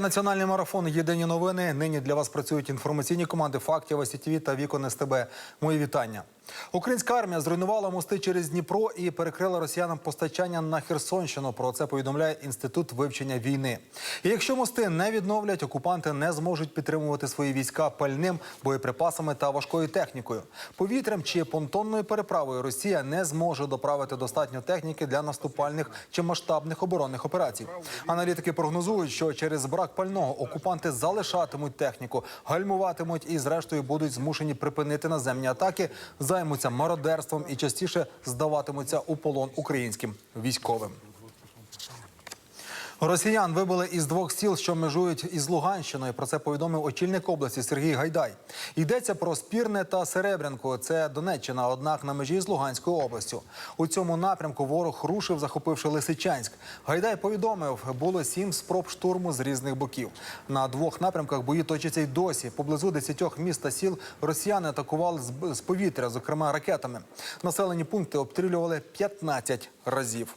Національний марафон Єдині новини. Нині для вас працюють інформаційні команди фактів СІТВ та Вікон СТБ. Мої вітання. Українська армія зруйнувала мости через Дніпро і перекрила росіянам постачання на Херсонщину. Про це повідомляє інститут вивчення війни. І якщо мости не відновлять, окупанти не зможуть підтримувати свої війська пальним, боєприпасами та важкою технікою. Повітрям чи понтонною переправою Росія не зможе доправити достатньо техніки для наступальних чи масштабних оборонних операцій. Аналітики прогнозують, що через брак пального окупанти залишатимуть техніку, гальмуватимуть і, зрештою, будуть змушені припинити наземні атаки, займуться мародерством і частіше здаватимуться у полон українським військовим. Росіян вибили із двох сіл, що межують із Луганщиною. Про це повідомив очільник області Сергій Гайдай. Йдеться про Спірне та Серебрянку. Це Донеччина, однак на межі з Луганською областю. У цьому напрямку ворог рушив, захопивши Лисичанськ. Гайдай повідомив, було сім спроб штурму з різних боків. На двох напрямках бої точаться й досі. Поблизу десятьох міст та сіл росіяни атакували з- повітря, зокрема ракетами. Населені пункти обстрілювали 15 разів.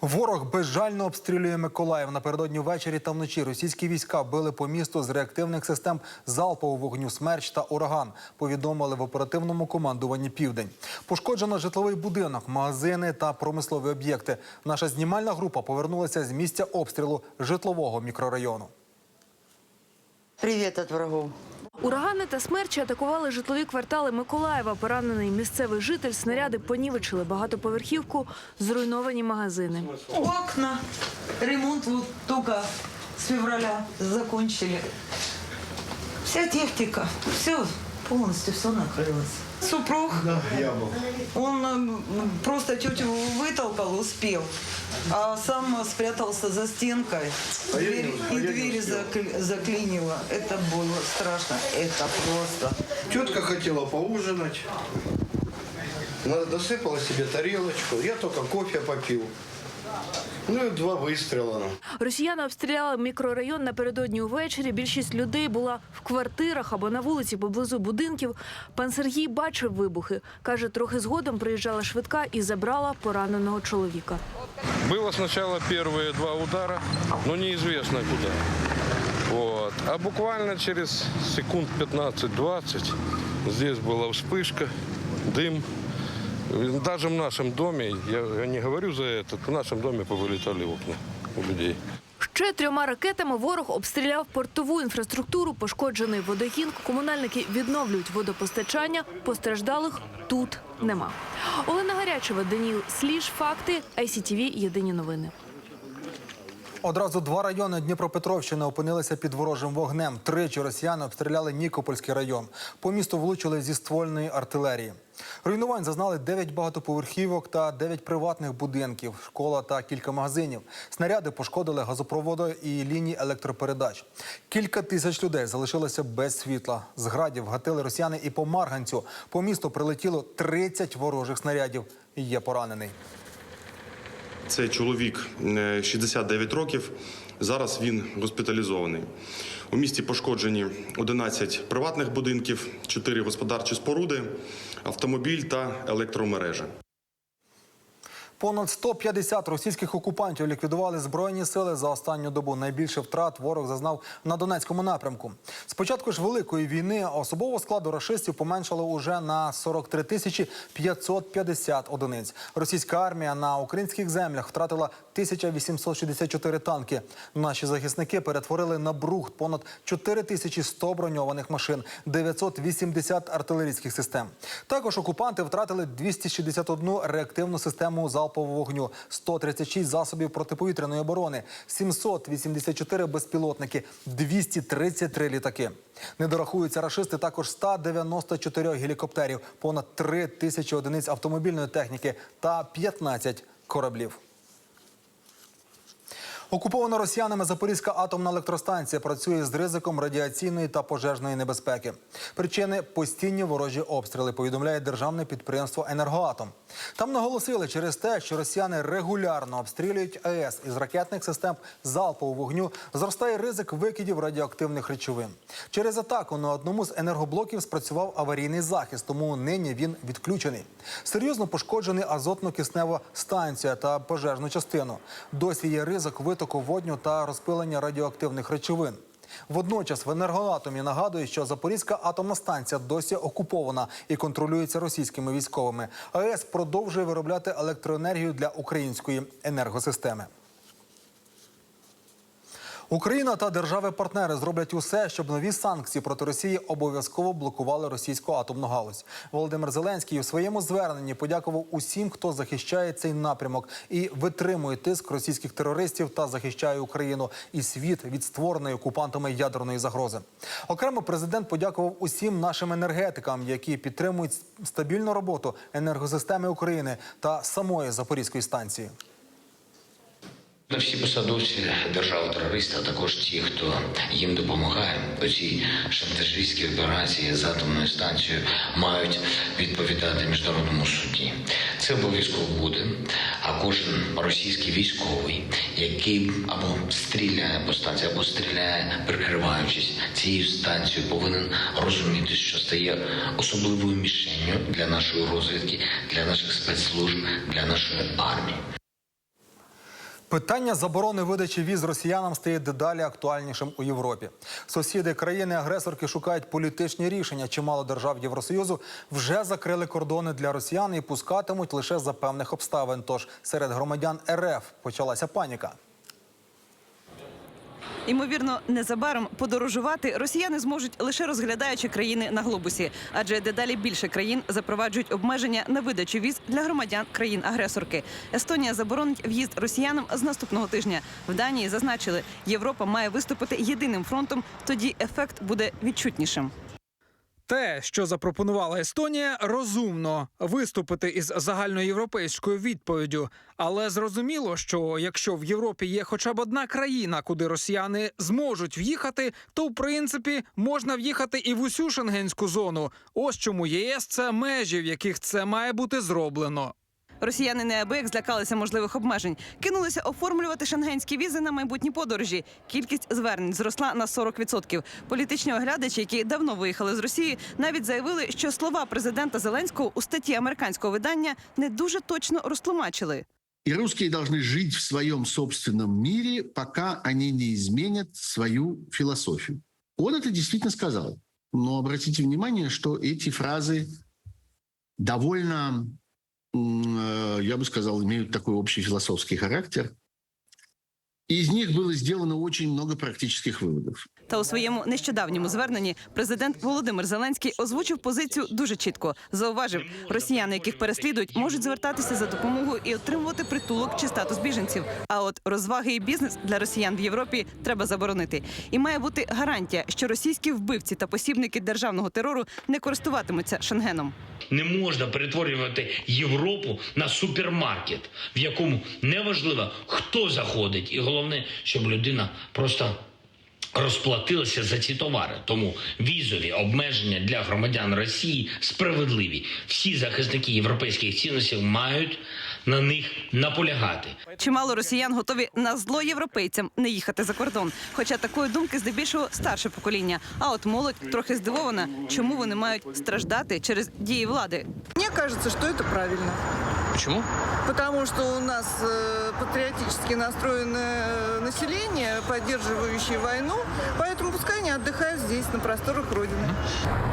Ворог безжально обстрілює Миколаїв. Напередодні ввечері та вночі російські війська били по місту з реактивних систем залпового вогню «Смерч» та «Ураган», повідомили в оперативному командуванні «Південь». Пошкоджено житловий будинок, магазини та промислові об'єкти. Наша знімальна група повернулася з місця обстрілу житлового мікрорайону. Привет от врагов. Урагани та смерчі атакували житлові квартали Миколаєва. Поранений місцевий житель снаряди понівечили багатоповерхівку, зруйновані магазини. Окна. Ремонт вот только с февраля закончили. Вся техника, все, полностью все накрылось. Супруг, он просто тетю вытолкал, успел, а сам спрятался за стенкой. А я Дверь- не- а и я не двери успел. закли- заклинило. Это было страшно, это просто. Тетка хотела поужинать. Она досыпала себе тарелочку. Я только кофе попил. Ну и два выстрела. Росіяни обстріляли мікрорайон напередодні увечері. Більшість людей була в квартирах або на вулиці поблизу будинків. Пан Сергій бачив вибухи. каже, трохи згодом приїжджала швидка і забрала пораненого чоловіка. Было сначала первые два удара, но неизвестно куда. Вот. А буквально через секунд 15-20 здесь была вспышка, дым. Даже в нашем доме, я я не говорю за это, в нашем доме повылетали окна у людей. Ще трьома ракетами ворог обстріляв портову інфраструктуру, пошкоджений водогін. Комунальники відновлюють водопостачання. Постраждалих тут нема. Олена Гарячева, Даніл Сліж, факти, ICTV, Єдині новини. Одразу два райони Дніпропетровщини опинилися під ворожим вогнем. Тричі росіяни обстріляли Нікопольський район. По місту влучили зі ствольної артилерії. Руйнувань зазнали 9 багатоповерхівок та 9 приватних будинків, школа та кілька магазинів. Снаряди пошкодили газопроводи і лінії електропередач. Кілька тисяч людей залишилося без світла. З градів гатили росіяни і по Марганцю. По місту прилетіло 30 ворожих снарядів. Є поранений. Це чоловік е, 69 років. Зараз він госпіталізований. У місті пошкоджені 11 приватних будинків, 4 господарчі споруди, автомобіль та електромережа. Понад 150 російських окупантів ліквідували збройні сили за останню добу. Найбільше втрат ворог зазнав на Донецькому напрямку. З початку ж великої війни особового складу рашистів поменшало уже на 43 тисячі 550 одиниць. Російська армія на українських землях втратила 1864 танки. Наші захисники перетворили на брухт понад 4100 броньованих машин, 980 артилерійських систем. Також окупанти втратили 261 реактивну систему залпового вогню, 136 засобів протиповітряної оборони, 784 безпілотники, 233 літаки. Не дорахуються рашисти також 194 гелікоптерів, понад 3 тисячі одиниць автомобільної техніки та 15 кораблів. Окупована росіянами Запорізька атомна електростанція працює з ризиком радіаційної та пожежної небезпеки. Причини постійні ворожі обстріли, повідомляє державне підприємство Енергоатом. Там наголосили через те, що росіяни регулярно обстрілюють АЕС із ракетних систем залпового вогню, зростає ризик викидів радіоактивних речовин. Через атаку на одному з енергоблоків спрацював аварійний захист, тому нині він відключений. Серйозно пошкоджений азотно-киснева станція та пожежну частину. Досі є ризик витоку водню та розпилення радіоактивних речовин. Водночас в енергоатомі нагадує, що Запорізька атомна станція досі окупована і контролюється російськими військовими. АЕС продовжує виробляти електроенергію для української енергосистеми. Україна та держави-партнери зроблять усе, щоб нові санкції проти Росії обов'язково блокували російську атомну галузь. Володимир Зеленський у своєму зверненні подякував усім, хто захищає цей напрямок і витримує тиск російських терористів та захищає Україну і світ від створеної окупантами ядерної загрози. Окремо президент подякував усім нашим енергетикам, які підтримують стабільну роботу енергосистеми України та самої Запорізької станції. На всі посадовці держави-терористи, а також ті, хто їм допомагає у цій шантажистській операції з атомною станцією, мають відповідати міжнародному суді. Це обов'язково буде. А кожен російський військовий, який або стріляє по станції, або стріляє, прикриваючись цією станцією, повинен розуміти, що стає особливою мішенню для нашої розвідки, для наших спецслужб, для нашої армії. Питання заборони видачі віз росіянам стає дедалі актуальнішим у Європі. Сусіди країни-агресорки шукають політичні рішення. Чимало держав Євросоюзу вже закрили кордони для росіян і пускатимуть лише за певних обставин. Тож серед громадян РФ почалася паніка. Ймовірно, незабаром подорожувати росіяни зможуть лише розглядаючи країни на глобусі, адже дедалі більше країн запроваджують обмеження на видачу віз для громадян країн-агресорки. Естонія заборонить в'їзд росіянам з наступного тижня. В Данії зазначили, Європа має виступити єдиним фронтом. Тоді ефект буде відчутнішим. Те, що запропонувала Естонія, розумно виступити із загальноєвропейською відповіддю. Але зрозуміло, що якщо в Європі є хоча б одна країна, куди росіяни зможуть в'їхати, то в принципі можна в'їхати і в усю шенгенську зону. Ось чому ЄС це межі, в яких це має бути зроблено. Росіяни неабияк злякалися можливих обмежень, кинулися оформлювати шенгенські візи на майбутні подорожі. Кількість звернень зросла на 40%. Політичні оглядачі, які давно виїхали з Росії, навіть заявили, що слова президента Зеленського у статті американського видання не дуже точно розтлумачили. И русские должны жить в своем собственном мире, пока они не изменят свою философию. Он это действительно сказал. Но обратите внимание, что эти фразы довольно, м, э, я бы сказал, имеют такой общий философский характер. И из них было сделано очень много практических выводов. Та у своєму нещодавньому зверненні президент Володимир Зеленський озвучив позицію дуже чітко. Зауважив, росіяни, яких переслідують, можуть звертатися за допомогою і отримувати притулок чи статус біженців. А от розваги і бізнес для росіян в Європі треба заборонити. І має бути гарантія, що російські вбивці та посібники державного терору не користуватимуться шенгеном. Не можна перетворювати Європу на супермаркет, в якому неважливо, хто заходить, і головне, щоб людина просто розплатилася за ці товари. Тому візові обмеження для громадян Росії справедливі. Всі захисники європейських цінностей мають на них наполягати. Чимало росіян готові на зло європейцям не їхати за кордон. Хоча такої думки здебільшого старше покоління. А от молодь трохи здивована, чому вони мають страждати через дії влади. Мне кажется, что это правильно. Почему? Потому что у нас э, патриотически настроенное э, население, поддерживающее войну, поэтому пускай они отдыхают здесь, на просторах Родины.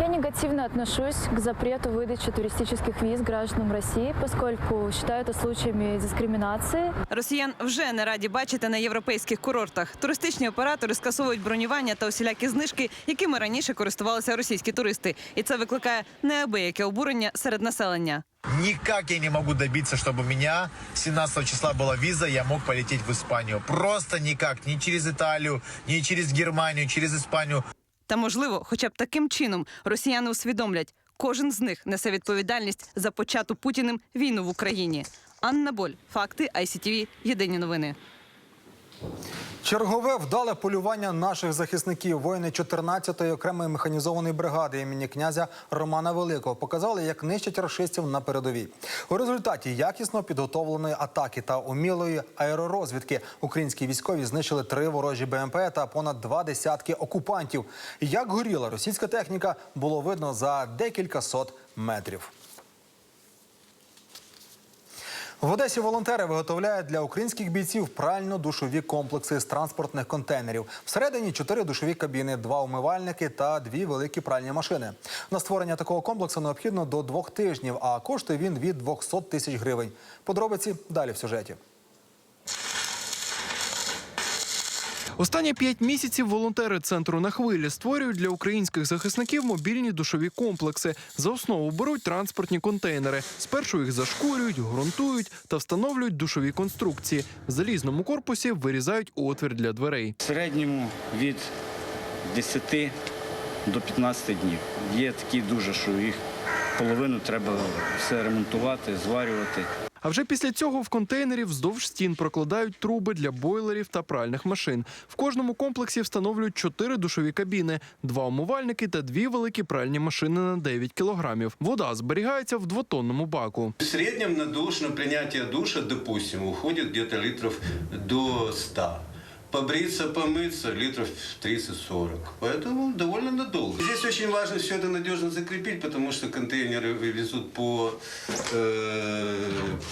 Я негативно отношусь к запрету выдачи туристических виз гражданам России, поскольку считаю это случаями дискриминации. Росіян вже не раді бачити на європейських курортах. Туристичні оператори скасовують бронювання та усілякі знижки, якими раніше користувалися російські туристи, і це викликає неабияке обурення серед населення. Никак я не могу добиться, чтобы у меня 17 числа была виза, я мог полететь в Испанию. Просто никак. Ни через Италию, ни через Германию, через Испанию. Та можливо, хоча б таким чином росіяни усвідомлять, кожен з них несе відповідальність за почату путіним війну в Україні. Анна Боль, факти ICTV, Єдині новини. Чергове вдале полювання наших захисників. Воїни 14-ї окремої механізованої бригади імені князя Романа Великого показали, як нищать рашистів на передовій. У результаті якісно підготовленої атаки та умілої аеророзвідки українські військові знищили три ворожі БМП та понад два десятки окупантів. Як горіла російська техніка, було видно за декілька сот метрів. В Одесі волонтери виготовляють для українських бійців прально-душові комплекси з транспортних контейнерів. Всередині чотири душові кабіни, два умивальники та дві великі пральні машини. На створення такого комплексу необхідно до двох тижнів, а коштує він від 200 тисяч гривень. Подробиці далі в сюжеті. Останні п'ять місяців волонтери центру на хвилі створюють для українських захисників мобільні душові комплекси. За основу беруть транспортні контейнери. Спершу їх зашкурюють, ґрунтують та встановлюють душові конструкції. В залізному корпусі вирізають отвір для дверей. В середньому від 10 до 15 днів. Є такі дуже, що їх половину треба все ремонтувати, зварювати. А вже після цього в контейнері вздовж стін прокладають труби для бойлерів та пральних машин. В кожному комплексі встановлюють чотири душові кабіни, два умивальники та дві великі пральні машини на 9 кілограмів. Вода зберігається в двотонному баку. В среднем на душ, на принятие душа, допустим, уходит где-то литров до 100 Побриться, помыться литров 30-40. Поэтому довольно надолго. Здесь очень важно все это надежно закрепить, потому что контейнеры везут по э,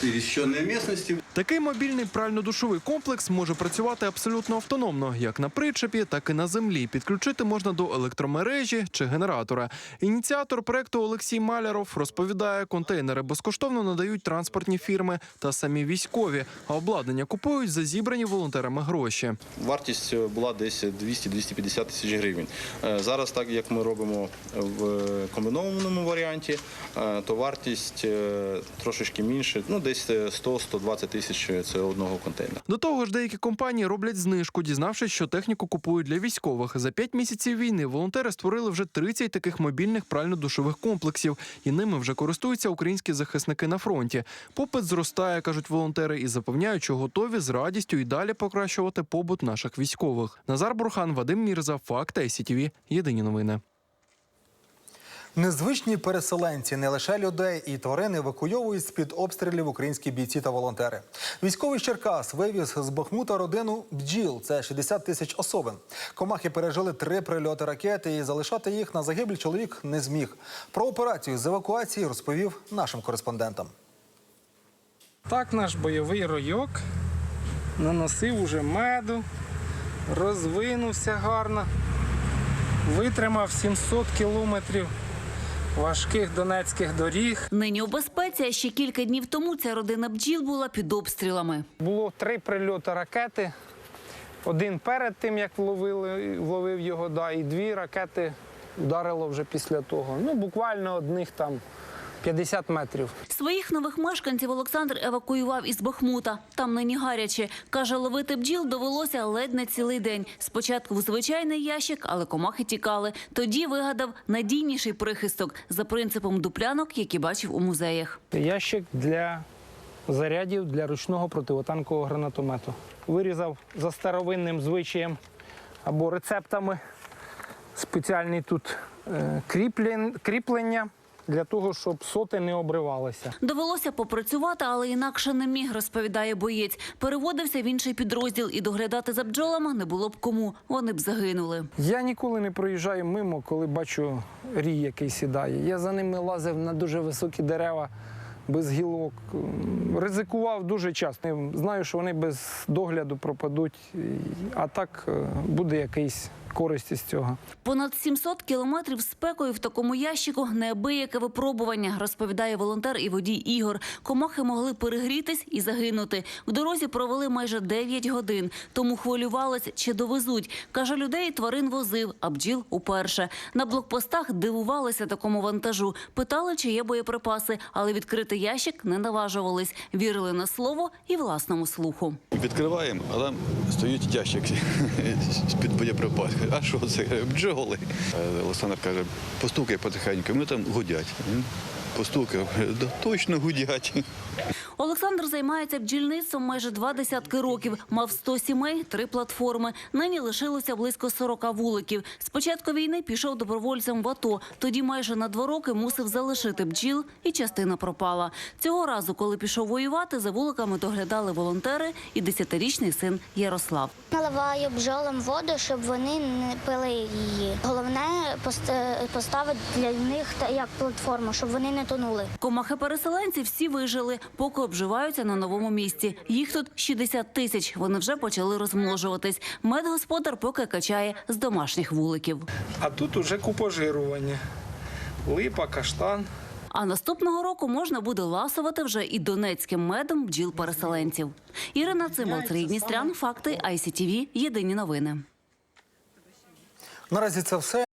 пересеченной местности. Такий мобільний прально-душовий комплекс може працювати абсолютно автономно, як на причепі, так і на землі. Підключити можна до електромережі чи генератора. Ініціатор проекту Олексій Маляров розповідає, контейнери безкоштовно надають транспортні фірми та самі військові, а обладнання купують за зібрані волонтерами гроші. Вартість була десь 200-250 тисяч гривень. Е, Зараз, так як ми робимо в комбінованому варіанті, е, то вартість е, трошечки менше, ну десь 100-120 тисяч це одного контейнера. До того ж, деякі компанії роблять знижку, дізнавшись, що техніку купують для військових. За п'ять місяців війни волонтери створили вже 30 таких мобільних прально-душових комплексів, і ними вже користуються українські захисники на фронті. Попит зростає, кажуть волонтери, і запевняють, що готові з радістю і далі покращувати побут наших військових. Назар Бурхан, Вадим Мірза, Факт СІТВ. Єдині новини. Незвичні переселенці не лише людей і тварин евакуйовують з-під обстрілів українські бійці та волонтери. Військовий Черкас вивіз з Бахмута родину бджіл. Це 60 тисяч особин. Комахи пережили три прильоти ракети і залишати їх на загибель чоловік не зміг. Про операцію з евакуації розповів нашим кореспондентам. Так наш бойовий ройок наносив уже меду, розвинувся гарно, витримав 700 кілометрів важких донецьких доріг. Нині у безпеці, а ще кілька днів тому ця родина бджіл була під обстрілами. Було три прильоти ракети. Один перед тим, як вловили, вловив його, да, і дві ракети вдарило вже після того. Ну, буквально одних там 50 метрів. Своїх нових мешканців Олександр евакуював із Бахмута. Там нині гаряче. Каже, ловити бджіл довелося ледь не цілий день. Спочатку в звичайний ящик, але комахи тікали. Тоді вигадав надійніший прихисток за принципом дуплянок, які бачив у музеях. Ящик для зарядів для ручного противотанкового гранатомету. Вирізав за старовинним звичаєм або рецептами спеціальні тут е, кріплен- кріплення для того, щоб соти не обривалися. Довелося попрацювати, але інакше не міг, розповідає боєць. Переводився в інший підрозділ і доглядати за бджолами не було б кому. Вони б загинули. Я ніколи не проїжджаю мимо, коли бачу рій, який сідає. Я за ними лазив на дуже високі дерева. Без гілок ризикував дуже часто. Знаю, що вони без догляду пропадуть, а так е, буде якийсь користь з цього. Понад 700 кілометрів спекою в такому ящику неабияке випробування, розповідає волонтер і водій Ігор. Комахи могли перегрітись і загинути. В дорозі провели майже 9 годин, тому хвилювались, чи довезуть. Каже, людей тварин возив, а бджіл уперше. На блокпостах дивувалися такому вантажу. Питали, чи є боєприпаси, але відкрити ящик не наважувались. Вірили на слово і власному слуху. Відкриваємо, а там стоїть ящик з-під боєприпасів. А що це? Бджоли. Е, Олександр каже, постукай потихеньку, вони там гудять. Постукав, да точно гудять. Олександр займається бджільництвом майже два десятки років. Мав 100 сімей, три платформи. Нині лишилося близько 40 вуликів. З початку війни пішов добровольцем в АТО. Тоді майже на два роки мусив залишити бджіл, і частина пропала. Цього разу, коли пішов воювати, за вуликами доглядали волонтери і десятирічний син Ярослав. Наливаю бджолам воду, щоб вони не пили її. Головне пост- поставити для них та- як платформу, щоб вони не тонули. Комахи-переселенці всі вижили, поки обживаються на новому місці. Їх тут 60 тисяч. Вони вже почали розмножуватись. Медгосподар поки качає з домашніх вуликів. А тут уже купожирування. Липа, каштан. А наступного року можна буде ласувати вже і донецьким медом бджіл-переселенців. Ірина Цимбал, Сергій Дністрян, факти ICTV, Єдині новини. Наразі це все.